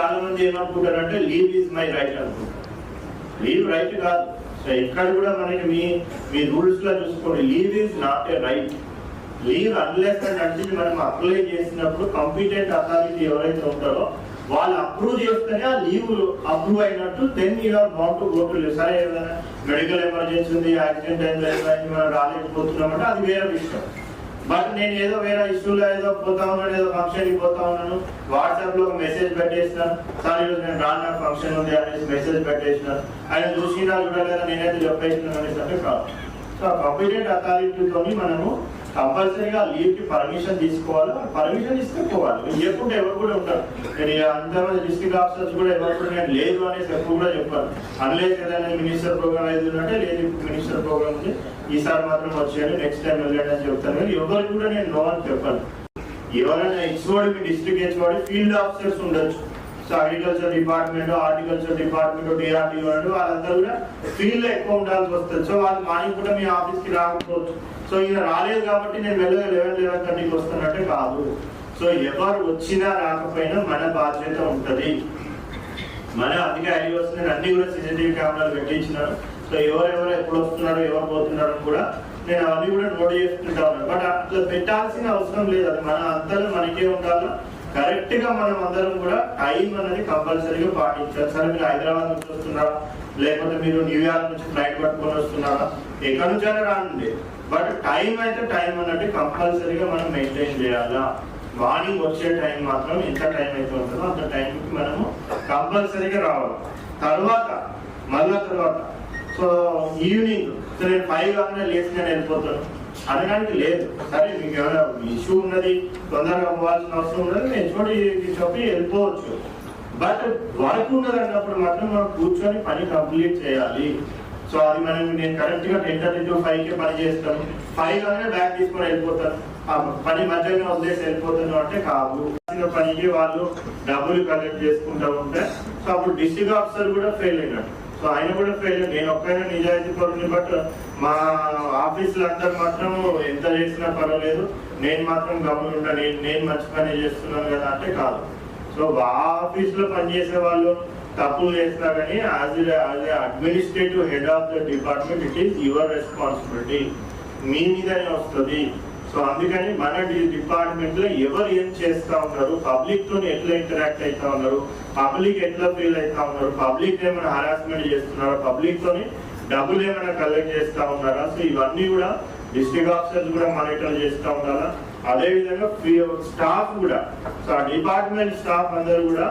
చాలా మంది ఏమనుకుంటారంటే లీవ్ ఈజ్ మై రైట్ అనుకుంటారు. లీవ్ రైట్ కాదు. సో ఇక్కడ కూడా మనకి మీ మీ రూల్స్లో చూసుకోండి. Leave is not a right leave unless and అంటే మనం అప్లై చేసినప్పుడు కంపిటెంట్ అథారిటీ ఎవరైతే ఉంటారో వాళ్ళు అప్రూవ్ చేస్తేనే ఆ లీవ్ అప్రూవ్ అయినట్టు then you are bound to go to సరే ఏదైనా మెడికల్ ఎమర్జెన్సీ ఉంది యాక్సిడెంట్ అయింది మనం రాలేకపోతున్నామంటే అది వేరే విషయం. మరి నేను ఏదో వేరే ఇష్యూలో ఏదో పోతా ఉన్నాను ఏదో ఫంక్షన్కి పోతా ఉన్నాను. వాట్సాప్లో ఒక మెసేజ్ పెట్టేసినాను. సార్ ఈరోజు నేను రాను నాకు ఫంక్షన్ ఉంది అనేసి మెసేజ్ పెట్టేసినాను. ఆయన చూసినా చూడలేదా నేనైతే చెప్పేసినాను అనేసి అంటే కాదు. సో కంపిటెంట్ అథారిటీతో మనము కంపల్సరీగా లీవ్కి పర్మిషన్ తీసుకోవాలి? పర్మిషన్ తీసుకోవాలి పోవాలి. ఎవరు కూడా ఉంటారు. నేను అందరూ డిస్ట్రిక్ట్ ఆఫీసర్స్ కూడా ఎవరు కూడా నేను లేదు అనేసి ఎప్పుడు కూడా చెప్పాను. అనలేదు ఏదైనా మినిస్టర్ ప్రోగ్రామ్ అయితే ఉంటే లేదు మినిస్టర్ ప్రోగ్రామ్ ఈసారి మాత్రం వచ్చాను నెక్స్ట్ టైం వెళ్ళాడు అని చెప్తాను. కానీ కూడా నేను నో అని చెప్పాను. ఎవరైనా హెచ్ఓడి మీ డిస్ట్రిక్ట్ హెచ్ఓడి ఫీల్డ్ ఆఫీసర్స్ ఉండొచ్చు. So agriculture department horticulture department DRDO వాళ్ళందరూ కూడా ఫీల్డ్లో ఎక్కువ ఉండాల్సి వస్తుంది. సో వాళ్ళు మార్నింగ్ కూడా మీ ఆఫీస్కి రాకపోవచ్చు. సో ఈయన రాలేదు కాబట్టి నేను వెళ్ళగా లెవెన్ లెవెన్ థర్టీకి వస్తానంటే కాదు. సో ఎవరు వచ్చినా రాకపోయినా మన బాధ్యత ఉంటుంది. మన అధికారి వస్తుంది అన్ని కూడా సీసీటీవీ కెమెరాలు పెట్టించినారు. సో ఎవరెవరు ఎప్పుడు వస్తున్నారో ఎవరు పోతున్నారో కూడా నేను అవన్నీ కూడా నోట్ చేసుకుంటా ఉన్నాను. బట్ అట్లా పెట్టాల్సిన అవసరం లేదు. అది మన అంతలో మనకే ఉండాలా? కరెక్ట్గా మనం అందరం కూడా టైం అనేది కంపల్సరీగా పాటించాలి. సరే మీరు హైదరాబాద్ నుంచి వస్తున్నారా? లేకపోతే మీరు న్యూయార్క్ నుంచి ఫ్లైట్ పట్టుకొని వస్తున్నారా? ఎక్కడి నుంచైనా రానుండే బట్ టైం అయితే టైం అన్నట్టు కంపల్సరీగా మనం మెయింటైన్ చేయాలా? మార్నింగ్ వచ్చే టైం మాత్రం ఎంత టైం అయితే ఉంటుందో అంత టైంకి మనము కంపల్సరీగా రావాలి. తర్వాత మళ్ళా తర్వాత సో ఈవినింగ్ సో నేను ఫైవ్ కాగానే లేచి నేను వెళ్ళిపోతాను. అనడానికి లేదు. సరే మీకు ఏమైనా ఇష్యూ ఉన్నది తొందరగా పోవాల్సిన అవసరం ఉన్నది నేను చూడి చెప్పి వెళ్ళిపోవచ్చు. బట్ వర్క్ ఉన్నది అన్నప్పుడు మాత్రం మనం కూర్చొని పని కంప్లీట్ చేయాలి. సో అది మనం నేను కరెక్ట్గా టెన్ థర్టీ టు ఫైవ్కి పని చేస్తాను. ఫైవ్ గానే బ్యాగ్ తీసుకొని వెళ్ళిపోతాను. ఆ పని మధ్యలో వదిలేసి వెళ్ళిపోతాను అంటే కాదు. పనికి వాళ్ళు డబ్బులు కలెక్ట్ చేసుకుంటూ ఉంటే సో అప్పుడు డిస్ట్రిక్ట్ ఆఫీసర్ కూడా ఫెయిల్ అయినట్టు. సో ఆయన కూడా ఫెయిల్ నేను ఒక్కైనా నిజాయితీ పరుని బట్ మా ఆఫీసులు అందరు మాత్రం ఎంత చేసినా పర్వాలేదు. నేను మాత్రం గమనుంటా నేను నేను మంచి పని చేస్తున్నాను కదా అంటే కాదు. సో ఆ ఆఫీస్లో పనిచేసే వాళ్ళు తప్పులు చేసినా కానీ as as administrative head of the department it is your responsibility మీ మీదనే వస్తుంది. సో అందుకని మన డిపార్ట్మెంట్లో ఎవరు ఏం చేస్తా ఉన్నారు పబ్లిక్తో ఎట్లా ఇంటరాక్ట్ అవుతా ఉన్నారు పబ్లిక్ ఎట్లా ఫీల్ అవుతా ఉన్నారు పబ్లిక్ ఏమైనా హరాస్మెంట్ చేస్తున్నారా పబ్లిక్ తోని డబ్బులు ఏమైనా కలెక్ట్ చేస్తా ఉన్నారా? సో ఇవన్నీ కూడా డిస్ట్రిక్ట్ ఆఫీసర్స్ కూడా మానిటర్ చేస్తా ఉండాలా? అదే విధంగా స్టాఫ్ కూడా సో ఆ డిపార్ట్మెంట్ స్టాఫ్ అందరూ కూడా